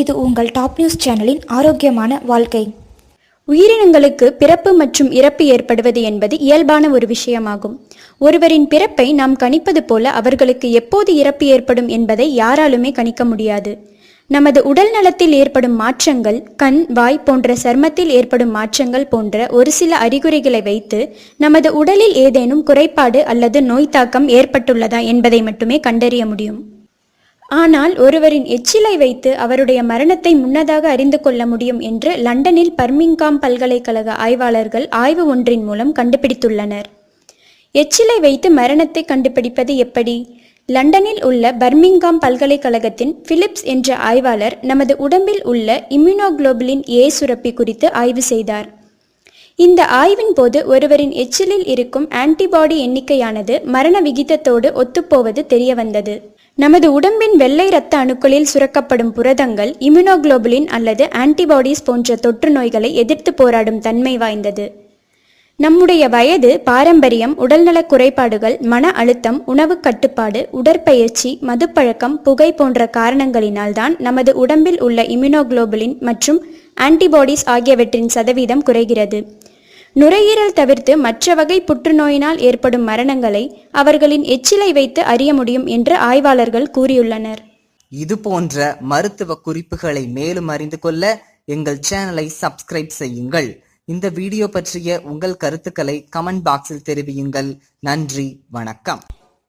இது உங்கள் top news சேனலின் ஆரோக்கியமான வாழ்க்கை. உயிரினங்களுக்கு பிறப்பு மற்றும் இறப்பு ஏற்படுவது என்பது இயல்பான ஒரு விஷயமாகும். ஒருவரின் பிறப்பை நாம் கணிப்பது போல அவர்களுக்கு எப்போது இறப்பு ஏற்படும் என்பதை யாராலுமே கணிக்க முடியாது. நமது உடல் நலத்தில் ஏற்படும் மாற்றங்கள் கண் வாய் போன்ற சர்மத்தில் ஏற்படும் மாற்றங்கள் போன்ற ஒரு சில அறிகுறிகளை வைத்து நமது உடலில் ஏதேனும் குறைபாடு அல்லது நோய் தாக்கம் ஏற்பட்டுள்ளதா என்பதை மட்டுமே கண்டறிய முடியும். ஆனால் ஒருவரின் எச்சிலை வைத்து அவருடைய மரணத்தை முன்னதாக அறிந்து கொள்ள முடியும் என்று லண்டனில் பர்மிங்காம் பல்கலைக்கழக ஆய்வாளர்கள் ஆய்வு ஒன்றின் மூலம் கண்டுபிடித்துள்ளனர். எச்சிலை வைத்து மரணத்தை கண்டுபிடிப்பது எப்படி? லண்டனில் உள்ள பர்மிங்காம் பல்கலைக்கழகத்தின் பிலிப்ஸ் என்ற ஆய்வாளர் நமது உடம்பில் உள்ள இம்யூனோகுளோபுலின் ஏ சுரப்பி குறித்து ஆய்வு செய்தார். இந்த ஆய்வின் போது ஒருவரின் எச்சிலில் இருக்கும் ஆன்டிபாடி எண்ணிக்கையானது மரண விகிதத்தோடு ஒத்துப்போவது தெரியவந்தது. நமது உடம்பின் வெள்ளை இரத்த அணுக்களில் சுரக்கப்படும் புரதங்கள் இம்யூனோகுளோபுலின் அல்லது ஆன்டிபாடிஸ் போன்ற தொற்று நோய்களை எதிர்த்து போராடும் தன்மை வாய்ந்தது. நம்முடைய வயது பாரம்பரியம் உடல்நலக் குறைபாடுகள் மன அழுத்தம் உணவு கட்டுப்பாடு உடற்பயிற்சி மதுப்பழக்கம் புகை போன்ற காரணங்களினால்தான் நமது உடம்பில் உள்ள இம்யூனோகுளோபுலின் மற்றும் ஆன்டிபாடிஸ் ஆகியவற்றின் சதவீதம் குறைகிறது. நுரையீரல் தவிர்த்து மற்ற வகை புற்றுநோயினால் ஏற்படும் மரணங்களை அவர்களின் எச்சிலை வைத்து அறிய முடியும் என்று ஆய்வாளர்கள் கூறியுள்ளனர். இது போன்ற மருத்துவ குறிப்புகளை மேலும் அறிந்து கொள்ள எங்கள் சேனலை சப்ஸ்கிரைப் செய்யுங்கள். இந்த வீடியோ பற்றிய உங்கள் கருத்துக்களை கமெண்ட் பாக்ஸில் தெரிவியுங்கள். நன்றி வணக்கம்.